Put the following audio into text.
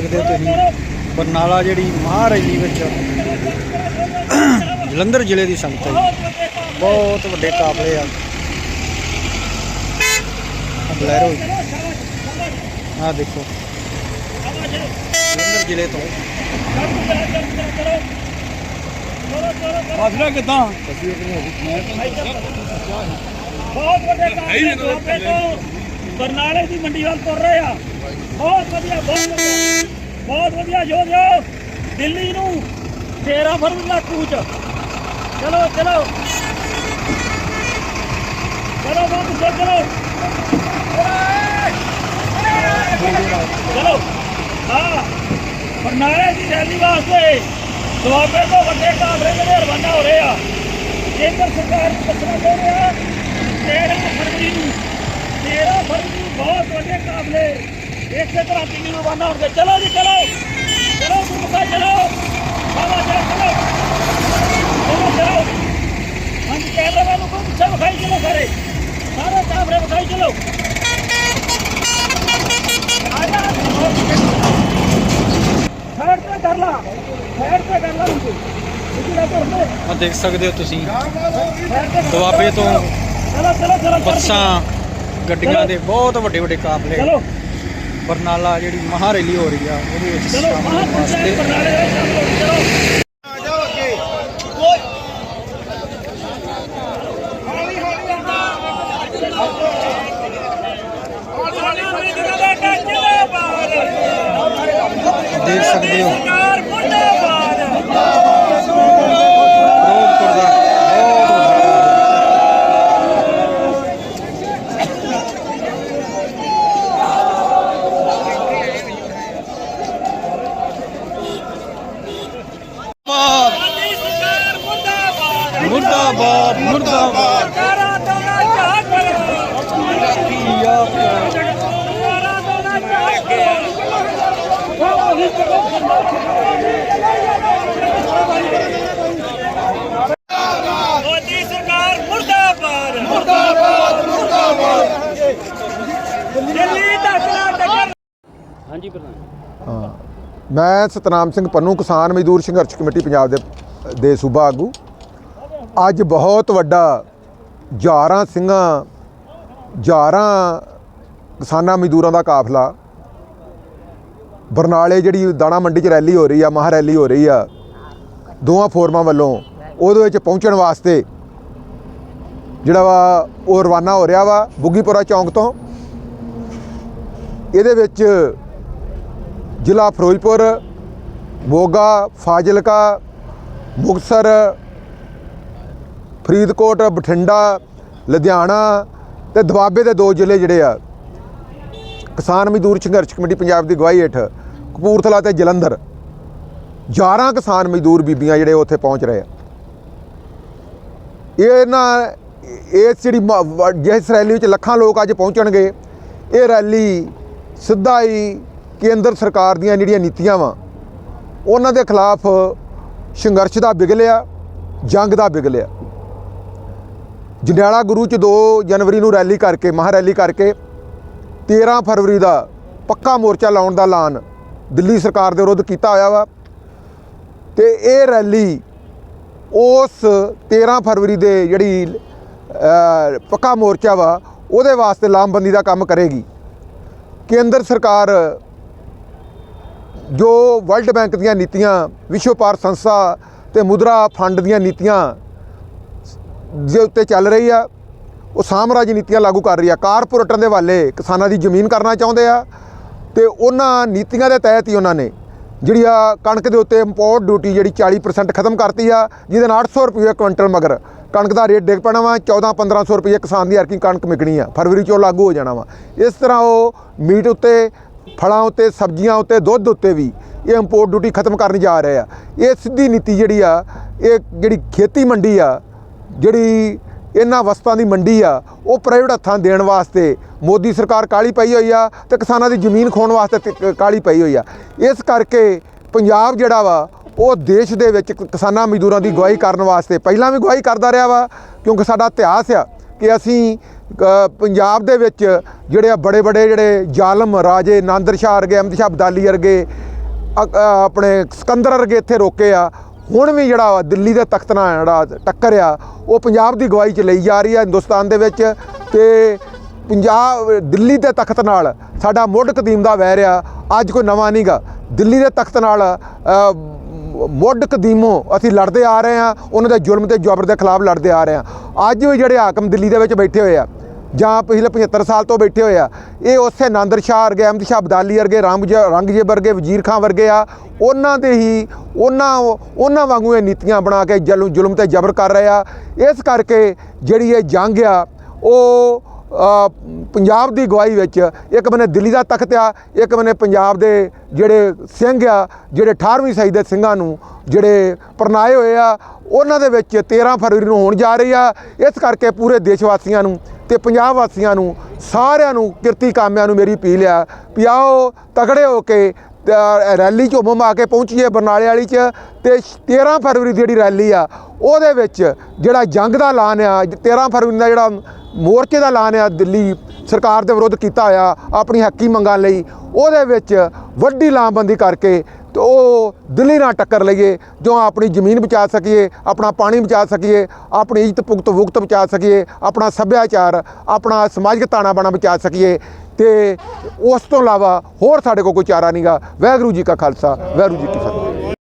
ਸਕਦੇ ਹੋ ਤੁਸੀਂ। ਬਰਨਾਲਾ ਜਿਹੜੀ ਮਹਾਰੈਲੀ ਵਿੱਚ ਜਲੰਧਰ ਜ਼ਿਲ੍ਹੇ ਦੀ ਸੰਗਤ ਹੈ। ਬਹੁਤ ਵੱਡੇ ਕਾਫਲੇ ਆ। ਬਲੈਰੋ ਆ ਦੇਖੋ। ਜਲੰਧਰ ਜ਼ਿਲ੍ਹੇ ਤੋਂ। ਫਸਲਾ ਕਿਦਾਂ? ਬਹੁਤ ਵੱਡੇ ਕਾਫਲੇ ਤੋਂ ਬਰਨਾਲੇ ਦੀ ਮੰਡੀ ਵੱਲ ਤੁਰ ਰਹੇ ਆ। ਬਹੁਤ ਵਧੀਆ ਬਹੁਤ ਵਧੀਆ। ਬਹੁਤ ਵਧੀਆ ਯੋਧਿਓ ਦਿੱਲੀ ਨੂੰ 13 ਫਰਵਰੀ ਦਾ ਕੂਚ ਚਲੋ ਚਲੋ। ਚਲੋ ਬਾਬੂ ਜੀ, ਚਲੋ। ਚਲੋ। ਹਾਂ। ਬਰਨਾਲੇ ਦੀ ਰੈਲੀ ਵਾਸਤੇ ਦੁਆਬੇ ਤੋਂ ਵੱਡੇ ਕਾਫਲੇ ਜਿਹੜੇ ਰਵਾਨਾ ਹੋ ਰਹੇ ਆ। ਕੇਂਦਰ ਸਰਕਾਰ ਨੂੰ ਦੱਸਣਾ ਚਾਹੁੰਦੇ ਆ 13 ਫਰਵਰੀ ਨੂੰ 13 ਫਰਵਰੀ ਨੂੰ ਬਹੁਤ ਵੱਡੇ ਕਾਫਲੇ ਇਸੇ ਤਰ੍ਹਾਂ ਦਿੱਲੀ ਨੂੰ ਰਵਾਨਾ ਹੋਣਗੇ? ਚਲੋ ਜੀ ਚਲੋ। ਚਲੋ ਗੁਰਮੁਖਾ ਚਲੋ। ਬਾਬਾ ਜੀ ਚਲੋ। ਚਲੋ ਚਲੋ। ਹਾਂਜੀ ਕੈਮਰਾ ਨੂੰ ਕੋਈ ਪਿੱਛੇ ਵਿਖਾਈ ਚਲੋ ਸਾਰੇ। ਸਾਰੇ ਕਾਫਲੇ ਵਿਖਾਈ ਚਲੋ। ਆ ਜਾ ਸਾਈਡ ਤੇ ਕਰ ਲਾ। ਸਾਈਡ ਤੇ ਕਰ ਲਾ ਨੂੰ ਤੁਸੀਂ ਲੈ ਕੇ ਹੁੰਦੇ ਆ ਦੇਖ ਸਕਦੇ ਹੋ ਤੁਸੀਂ। ਦੁਆਬੇ ਤੋਂ ਚਲੋ ਚਲੋ ਚਲੋ। ਬੱਸਾਂ ਗੱਡੀਆਂ ਦੇ ਬਹੁਤ ਵੱਡੇ ਵੱਡੇ ਕਾਫਲੇ ਚਲੋ। ਬਰਨਾਲਾ ਜਿਹੜੀ ਮਹਾਰੈਲੀ ਹੋ ਰਹੀ ਆ ਉਹਦੇ ਵਿੱਚ ਸ਼ਾਮਲ ਹੋਣ ਵਾਸਤੇ ਬਰਨਾਲੇ ਦੇ ਸ਼ਾਮਲ ਹੋ ਚਲੋ ਦੇਖ ਸਕਦੇ ਹੋ ਸਰਕਾਰ ਮੁਰਦਾਬਾਦ ਫਿਰੋਜ਼ਪੁਰ ਦਾ ਬਹੁਤ ਵੱਡਾ ਮੋਦੀ ਸਰਕਾਰ ਮੁਰਦਾਬਾਦ ਮੁਰਦਾਬਾਦ। ਕਰੋ ਤੋਂ ਨਾ ਚਾਹ ਕਰੋ ਮੋਦੀ ਸਰਕਾਰ ਮੁਰਦਾਬਾਦ। ਮੁਰਦਾਬਾਦ ਮੁਰਦਾਬਾਦ ਦਿੱਲੀ ਨਾ ਟੱਕਰ ਹਾਂਜੀ ਪ੍ਰਧਾਨ ਹਾਂ। ਮੈਂ ਸਤਨਾਮ ਸਿੰਘ ਪੰਨੂ ਕਿਸਾਨ ਮਜ਼ਦੂਰ ਸੰਘਰਸ਼ ਕਮੇਟੀ ਪੰਜਾਬ ਦੇ ਦੇ ਸੂਬਾ ਆਗੂ। ਅੱਜ ਬਹੁਤ ਵੱਡਾ ਹਜ਼ਾਰਾਂ ਸਿੰਘਾਂ, ਹਜ਼ਾਰਾਂ ਕਿਸਾਨਾਂ ਮਜ਼ਦੂਰਾਂ ਦਾ ਕਾਫਲਾ। ਬਰਨਾਲੇ ਜਿਹੜੀ ਦਾਣਾ ਮੰਡੀ 'ਚ ਰੈਲੀ ਹੋ ਰਹੀ ਆ, ਮਹਾ ਰੈਲੀ ਹੋ ਰਹੀ ਆ ਦੋਵਾਂ ਫੋਰਮਾਂ ਵੱਲੋਂ, ਉਹਦੇ ਵਿੱਚ ਪਹੁੰਚਣ ਵਾਸਤੇ ਜਿਹੜਾ ਵਾ ਉਹ ਰਵਾਨਾ ਹੋ ਰਿਹਾ ਵਾ ਬੁੱਗੀਪੁਰਾ ਚੌਂਕ ਤੋਂ। ਇਹਦੇ ਵਿੱਚ ਜ਼ਿਲ੍ਹਾ ਫਿਰੋਜ਼ਪੁਰ, ਮੋਗਾ, ਫਾਜ਼ਿਲਕਾ, ਮੁਕਤਸਰ ਫਰੀਦਕੋਟ, ਬਠਿੰਡਾ, ਲੁਧਿਆਣਾ ਤੇ ਦੁਆਬੇ ਦੇ ਦੋ ਜ਼ਿਲ੍ਹੇ ਜਿਹੜੇ ਆ, ਕਿਸਾਨ ਮਜ਼ਦੂਰ ਸੰਘਰਸ਼ ਕਮੇਟੀ ਪੰਜਾਬ ਦੀ ਅਗਵਾਈ ਹੇਠ ਕਪੂਰਥਲਾ ਤੇ ਜਲੰਧਰ। 11 ਕਿਸਾਨ ਮਜ਼ਦੂਰ ਬੀਬੀਆਂ ਜਿਹੜੇ ਉੱਥੇ ਪਹੁੰਚ ਰਹੇ ਆ। ਇਹ ਨਾ ਇਸ ਜਿਹੜੀ ਮ- ਵ- ਜਿਸ ਰੈਲੀ ਵਿੱਚ ਲੱਖਾਂ ਲੋਕ ਅੱਜ ਪਹੁੰਚਣਗੇ, ਇਹ ਰੈਲੀ ਸਿੱਧਾ ਹੀ ਕੇਂਦਰ ਸਰਕਾਰ ਦੀਆਂ ਜਿਹੜੀਆਂ ਨੀਤੀਆਂ ਵਾ, ਉਹਨਾਂ ਦੇ ਖਿਲਾਫ ਸੰਘਰਸ਼ ਦਾ ਬਿਗਲਿਆ ਜੰਗ ਦਾ ਬਿਗਲਿਆ ਜੰਡਿਆਲਾ ਗੁਰੂ ਚ 2 ਜਨਵਰੀ ਨੂੰ ਰੈਲੀ ਕਰਕੇ, ਮਹਾ ਰੈਲੀ ਕਰਕੇ 13 ਫਰਵਰੀ ਦਾ ਪੱਕਾ ਮੋਰਚਾ ਲਾਉਣ ਦਾ ਐਲਾਨ ਦਿੱਲੀ ਸਰਕਾਰ ਦੇ ਵਿਰੁੱਧ ਕੀਤਾ ਹੋਇਆ ਵਾ। ਤੇ ਇਹ ਰੈਲੀ ਉਸ 13 ਫਰਵਰੀ ਦੇ ਜਿਹੜੀ ਪੱਕਾ ਮੋਰਚਾ ਵਾ, ਉਹਦੇ ਵਾਸਤੇ ਲਾਮਬੰਦੀ ਦਾ ਕੰਮ ਕਰੇਗੀ। ਕੇਂਦਰ ਸਰਕਾਰ ਜੋ ਵਰਲਡ ਬੈਂਕ ਦੀਆਂ ਨੀਤੀਆਂ, ਵਿਸ਼ਵ ਭਾਰ ਸੰਸਥਾ ਤੇ ਮੁਦਰਾ ਫੰਡ ਦੀਆਂ ਨੀਤੀਆਂ ਦੇ ਉੱਤੇ ਚੱਲ ਰਹੀ ਆ, ਉਹ ਸਾਮਰਾਜ ਨੀਤੀਆਂ ਲਾਗੂ ਕਰ ਰਹੀ ਆ। ਕਾਰਪੋਰੇਟਾਂ ਦੇ ਵਾਲੇ ਕਿਸਾਨਾਂ ਦੀ ਜ਼ਮੀਨ ਕਰਨਾ ਚਾਹੁੰਦੇ ਆ ਤੇ ਉਹਨਾਂ ਨੀਤੀਆਂ ਦੇ ਤਹਿਤ ਹੀ ਉਹਨਾਂ ਨੇ ਜਿਹੜੀ ਆ ਕਣਕ ਦੇ ਉੱਤੇ ਇੰਪੋਰਟ ਡਿਊਟੀ ਜਿਹੜੀ 40% ਖਤਮ ਕਰਤੀ ਆ, ਜਿਹਦੇ ਨਾਲ 800 ਰੁਪਏ ਕੁਇੰਟਲ ਮਗਰ ਕਣਕ ਦਾ ਰੇਟ ਡਿੱਗ ਪੈਣਾ ਵਾ 14 1500 ਰੁਪਏ ਕਿਸਾਨ ਦੀ ਹਰਕੀ ਕਣਕ ਮਿਕਣੀ ਆ। ਫਰਵਰੀ ਚੋਂ ਲਾਗੂ ਹੋ ਜਾਣਾ ਵਾ। ਇਸ ਤਰ੍ਹਾਂ ਉਹ ਮੀਟ ਉੱਤੇ, ਫਲਾਂ ਉੱਤੇ, ਸਬਜ਼ੀਆਂ ਉੱਤੇ, ਦੁੱਧ ਉੱਤੇ ਵੀ ਇਹ ਇੰਪੋਰਟ ਡਿਊਟੀ ਖਤਮ ਕਰਨ ਜਾ ਰਹੇ ਆ। ਇਹ ਸਿੱਧੀ ਨੀਤੀ ਜਿਹੜੀ ਆ, ਇਹ ਜਿਹੜੀ ਖੇਤੀ ਮੰਡੀ ਆ ਜਿਹੜੀ ਇਹਨਾਂ ਵਸਤਾਂ ਦੀ ਮੰਡੀ ਆ, ਉਹ ਪ੍ਰਾਈਵੇਟ ਹੱਥਾਂ ਦੇਣ ਵਾਸਤੇ ਮੋਦੀ ਸਰਕਾਰ ਕਾਲੀ ਪਈ ਹੋਈ ਆ ਤੇ ਕਿਸਾਨਾਂ ਦੀ ਜ਼ਮੀਨ ਖੋਣ ਵਾਸਤੇ ਤੇ ਕਾਲੀ ਪਈ ਹੋਈ ਆ। ਇਸ ਕਰਕੇ ਪੰਜਾਬ ਜਿਹੜਾ ਵਾ, ਉਹ ਦੇਸ਼ ਦੇ ਵਿੱਚ ਕਿਸਾਨਾਂ ਮਜ਼ਦੂਰਾਂ ਦੀ ਗਵਾਹੀ ਕਰਨ ਵਾਸਤੇ ਪਹਿਲਾਂ ਵੀ ਗਵਾਹੀ ਕਰਦਾ ਰਿਹਾ ਵਾ, ਕਿਉਂਕਿ ਸਾਡਾ ਇਤਿਹਾਸ ਆ ਕਿ ਅਸੀਂ ਪੰਜਾਬ ਦੇ ਵਿੱਚ ਜਿਹੜੇ ਬੜੇ ਬੜੇ ਜਿਹੜੇ ਜ਼ਾਲਮ ਰਾਜੇ ਨਾਂਦਰ ਸ਼ਾਹ ਵਰਗੇ, ਅਹਿਮਦ ਸ਼ਾਹ ਅਬਦਾਲੀ ਵਰਗੇ ਅ- ਆਪਣੇ ਸਿਕੰਦਰ ਵਰਗੇ ਇੱਥੇ ਰੋਕੇ ਆ ਹੁਣ ਵੀ ਜਿਹੜਾ ਵਾ ਦਿੱਲੀ ਦੇ ਤਖਤ ਨਾਲ ਜਿਹੜਾ ਟੱਕਰ ਆ, ਉਹ ਪੰਜਾਬ ਦੀ ਗਵਾਹੀ ਚ ਲਈ ਜਾ ਰਹੀ ਆ ਹਿੰਦੁਸਤਾਨ ਦੇ ਵਿੱਚ ਤੇ ਪੰਜਾਬ, ਦਿੱਲੀ ਦੇ ਤਖਤ ਨਾਲ ਸਾਡਾ ਮੁੱਢ ਕਦੀਮ ਦਾ ਵੈਰ ਆ, ਅੱਜ ਕੋਈ ਨਵਾਂ ਨਹੀਂਗਾ ਦਿੱਲੀ ਦੇ ਤਖਤ ਨਾਲ ਮੁੱਢ ਕਦੀਮੋਂ ਅਸੀਂ ਲੜਦੇ ਆ ਰਹੇ ਆ, ਉਹਨਾਂ ਦੇ ਜ਼ੁਲਮ ਤੇ ਜ਼ਬਰ ਦੇ ਖਿਲਾਫ ਲੜਦੇ ਆ ਰਹੇ ਆ। ਅੱਜ ਵੀ ਜਿਹੜੇ ਹਾਕਮ ਦਿੱਲੀ ਦੇ ਵਿੱਚ ਬੈਠੇ ਹੋਏ ਆ ਜਾਂ ਪਿਛਲੇ 75 ਸਾਲ ਤੋਂ ਬੈਠੇ ਹੋਏ ਆ। ਇਹ ਉਸੇ ਨਾਂਦਰ ਸ਼ਾਹ ਵਰਗੇ, ਅਹਿਮਦ ਸ਼ਾਹ ਅਬਦਾਲੀ ਵਰਗੇ ਰਾਮਜ ਰੰਗਜੀਤ ਵਰਗੇ, ਵਜ਼ੀਰ ਖਾਂ ਵਰਗੇ ਆ, ਉਹਨਾਂ ਦੇ ਹੀ ਉਹਨਾਂ ਉਹਨਾਂ ਵਾਂਗੂ ਇਹ ਨੀਤੀਆਂ ਬਣਾ ਕੇ ਜ਼ੁਲਮ ਜ਼ੁਲਮ ਤੇ ਜ਼ਬਰ ਕਰ ਰਹੇ ਆ। ਇਸ ਕਰਕੇ ਜਿਹੜੀ ਇਹ ਜੰਗ ਆ, ਉਹ ਪੰਜਾਬ ਦੀ ਗਵਾਹੀ ਵਿੱਚ ਇੱਕ ਬੰਨੇ ਦਿੱਲੀ ਦਾ ਤਖਤ ਆ, ਇੱਕ ਬੰਨੇ ਪੰਜਾਬ ਦੇ ਜਿਹੜੇ ਸਿੰਘ ਆ, ਜਿਹੜੇ 18ਵੀਂ ਸਦੀ ਦੇ ਸਿੰਘਾਂ ਨੂੰ ਜਿਹੜੇ ਪਰਨਾਏ ਹੋਏ ਆ, ਉਹਨਾਂ ਦੇ ਵਿੱਚ 13 ਫਰਵਰੀ ਨੂੰ ਹੋਣ ਜਾ ਰਹੀ ਆ। ਇਸ ਕਰਕੇ ਪੂਰੇ ਦੇਸ਼ ਵਾਸੀਆਂ ਨੂੰ ਤੇ ਪੰਜਾਬ ਵਾਸੀਆਂ ਨੂੰ, ਸਾਰਿਆਂ ਨੂੰ, ਕਿਰਤੀ ਕਾਮਿਆਂ ਨੂੰ ਮੇਰੀ ਅਪੀਲ ਆ ਵੀ ਆਓ ਤਗੜੇ ਹੋ ਕੇ ਰੈਲੀ 'ਚ ਹੁਮ ਆ ਕੇ ਪਹੁੰਚੀਏ ਬਰਨਾਲੇ ਵਾਲੀ 'ਚ ਤੇ 13 ਫਰਵਰੀ ਦੀ ਜਿਹੜੀ ਰੈਲੀ ਆ, ਉਹਦੇ ਵਿੱਚ ਜਿਹੜਾ ਜੰਗ ਦਾ ਐਲਾਨ ਆ 13 ਫਰਵਰੀ ਦਾ ਜਿਹੜਾ ਮੋਰਚੇ ਦਾ ਐਲਾਨ ਆ, ਦਿੱਲੀ ਸਰਕਾਰ ਦੇ ਵਿਰੁੱਧ ਕੀਤਾ ਹੋਇਆ ਆਪਣੀ ਹੱਕੀ ਮੰਗਾਂ ਲਈ, ਉਹਦੇ ਵਿੱਚ ਵੱਡੀ ਲਾਮਬੰਦੀ ਕਰਕੇ ਤੇ ਉਹ ਦਿੱਲੀ ਨਾਲ ਟੱਕਰ ਲਈਏ, ਜੋ ਆਪਣੀ ਜ਼ਮੀਨ ਬਚਾ ਸਕੀਏ, ਆਪਣਾ ਪਾਣੀ ਬਚਾ ਸਕੀਏ, ਆਪਣੀ ਇੱਜ਼ਤ ਭੁਗਤ ਵੁਗਤ ਬਚਾ ਸਕੀਏ, ਆਪਣਾ ਸੱਭਿਆਚਾਰ, ਆਪਣਾ ਸਮਾਜਿਕ ਤਾਣਾ ਬਾਣਾ ਬਚਾ ਸਕੀਏ, ਤੇ ਉਸ ਤੋਂ ਇਲਾਵਾ ਹੋਰ ਸਾਡੇ ਕੋਲ ਕੋਈ ਚਾਰਾ ਨਹੀਂਗਾ ਵਾਹਿਗੁਰੂ ਜੀ ਕਾ ਖਾਲਸਾ, ਵਾਹਿਗੁਰੂ ਜੀ ਕੀ ਫਤਿਹ।